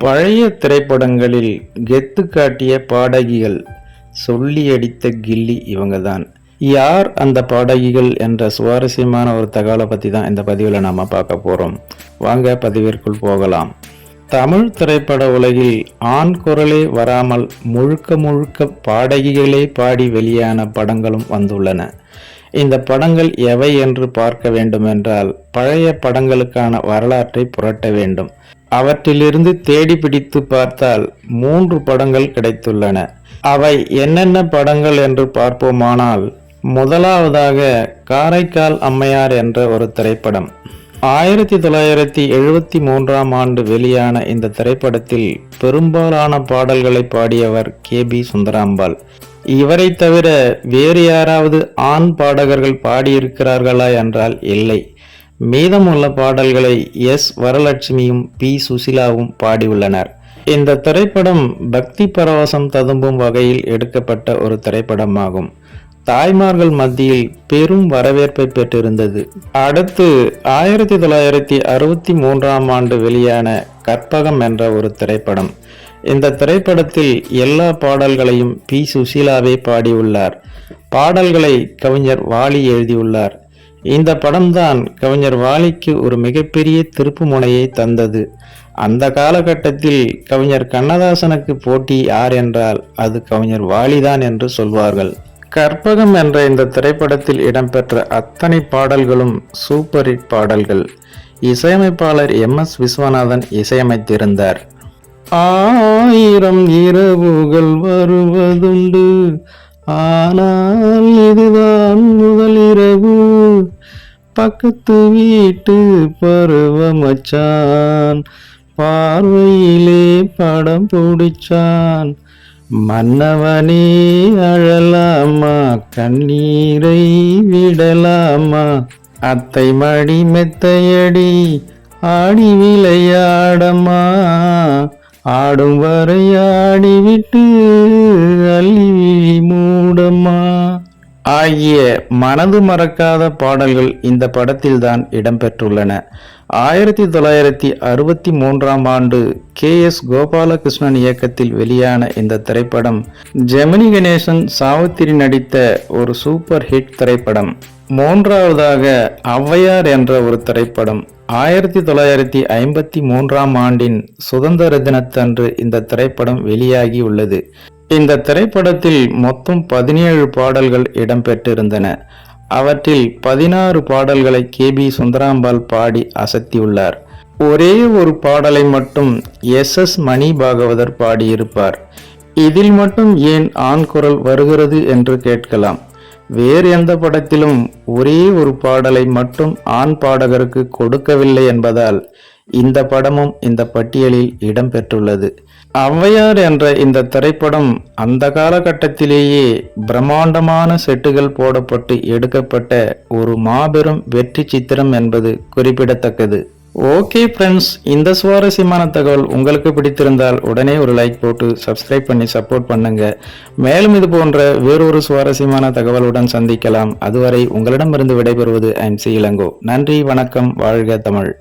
பழைய திரைப்படங்களில் கெத்து காட்டிய பாடகிகள் சொல்லி அடித்த கில்லி இவங்க தான் யார் அந்த பாடகிகள் என்ற சுவாரஸ்யமான ஒரு தகவலை பற்றி தான் இந்த பதிவில் நாம் பார்க்க போகிறோம் வாங்க பதிவிற்குள் போகலாம். தமிழ் திரைப்பட உலகில் ஆண் குரலே வராமல் முழுக்க முழுக்க பாடகிகளே பாடி வெளியான படங்களும் வந்துள்ளன. இந்த படங்கள் எவை என்று பார்க்க வேண்டுமென்றால் பழைய படங்களுக்கான வரலாற்றை புரட்ட வேண்டும். அவற்றிலிருந்து தேடி பிடித்து பார்த்தால் மூன்று படங்கள் கிடைத்துள்ளன. அவை என்னென்ன படங்கள் என்று பார்ப்போமானால் முதலாவதாக காரைக்கால் அம்மையார் என்ற ஒரு திரைப்படம். ஆயிரத்தி தொள்ளாயிரத்தி எழுபத்தி மூன்றாம் ஆண்டு வெளியான இந்த திரைப்படத்தில் பெரும்பாலான பாடல்களை பாடியவர் கே பி சுந்தராம்பாள். இவரை தவிர வேறு யாராவது ஆண் பாடகர்கள் பாடியிருக்கிறார்களா என்றால் இல்லை. மீதமுள்ள பாடல்களை எஸ். வரலட்சுமியும் பி. சுசிலாவும் பாடியுள்ளனர். இந்த திரைப்படம் பக்தி பரவசம் ததும்பும் வகையில் எடுக்கப்பட்ட ஒரு திரைப்படமாகும். தாய்மார்கள் மத்தியில் பெரும் வரவேற்பை பெற்றிருந்தது. அடுத்து ஆயிரத்தி தொள்ளாயிரத்தி அறுபத்தி மூன்றாம் ஆண்டு வெளியான கற்பகம் என்ற ஒரு திரைப்படம். இந்த திரைப்படத்தில் எல்லா பாடல்களையும் பி. சுசீலாவே பாடியுள்ளார். பாடல்களை கவிஞர் வாலி எழுதியுள்ளார். இந்த படம்தான் கவிஞர் வாலிக்கு ஒரு மிகப்பெரிய திருப்பு முனையை தந்தது. அந்த காலகட்டத்தில் கவிஞர் கண்ணதாசனுக்கு போட்டி யார் என்றால் அது கவிஞர் வாலிதான் என்று சொல்வார்கள். கற்பகம் என்ற இந்த திரைப்படத்தில் இடம்பெற்ற அத்தனை பாடல்களும் சூப்பர் ஹிட் பாடல்கள். இசையமைப்பாளர் எம் எஸ் விஸ்வநாதன் இசையமைத்திருந்தார். ஆயிரம் இரவுகள் வருவதுண்டு. ஆனால் இதுதான் முதல் இரவு. பக்கத்து வீட்டு பருவ மச்சான் பார்வையிலே படம் பிடிச்சான். மன்னவனே அழலாமா கண்ணீரை விடலாமா? அத்தை மடி மெத்தையடி ஆடி விளையாடம்மா ஆடும் வரை ஆடிவிட்டு அள்ளி விழி மூடம்மா ஆகிய மனது மறக்காத பாடல்கள் இந்த படத்தில்தான் இடம்பெற்றுள்ளன. ஆயிரத்தி தொள்ளாயிரத்தி அறுபத்தி மூன்றாம் ஆண்டு கே எஸ் கோபாலகிருஷ்ணன் இயக்கத்தில் வெளியான இந்த திரைப்படம் ஜெமினி கணேசன் சாவித்திரி நடித்த ஒரு சூப்பர் ஹிட் திரைப்படம். மூன்றாவதாக ஔவையார் என்ற ஒரு திரைப்படம். ஆயிரத்தி தொள்ளாயிரத்தி ஐம்பத்தி மூன்றாம் ஆண்டின் சுதந்திர தினத்தன்று இந்த திரைப்படம் வெளியாகி உள்ளது இந்த திரைப்படத்தில் மொத்தம் பதினேழு பாடல்கள் இடம்பெற்றிருந்தன. அவற்றில் பதினாறு பாடல்களை கே பி சுந்தராம்பாள் பாடி அசத்தியுள்ளார். ஒரே ஒரு பாடலை மட்டும் எஸ் எஸ் மணி பாகவதர் பாடியிருப்பார். இதில் மட்டும் ஏன் ஆண் குரல் வருகிறது என்று கேட்கலாம். வேறு எந்த படத்திலும் ஒரே ஒரு பாடலை மட்டும் ஆண் பாடகருக்கு கொடுக்கவில்லை என்பதால் இந்த படமும் இந்த பட்டியலில் இடம்பெற்றுள்ளது. ஔவையார் என்ற இந்த திரைப்படம் அந்த காலகட்டத்திலேயே பிரம்மாண்டமான செட்டுகள் போடப்பட்டு எடுக்கப்பட்ட ஒரு மாபெரும் வெற்றி சித்திரம் என்பது குறிப்பிடத்தக்கது. ஓகே ஃப்ரெண்ட்ஸ் இந்த சுவாரஸ்யமான தகவல் உங்களுக்கு பிடித்திருந்தால் உடனே ஒரு லைக் போட்டு சப்ஸ்கிரைப் பண்ணி சப்போர்ட் பண்ணுங்க. மேலும் இது போன்ற வேறொரு சுவாரஸ்யமான தகவலுடன் சந்திக்கலாம். அதுவரை உங்களிடமிருந்து விடைபெறுவது ஐம் சி இளங்கோ. நன்றி வணக்கம் வாழ்க தமிழ்.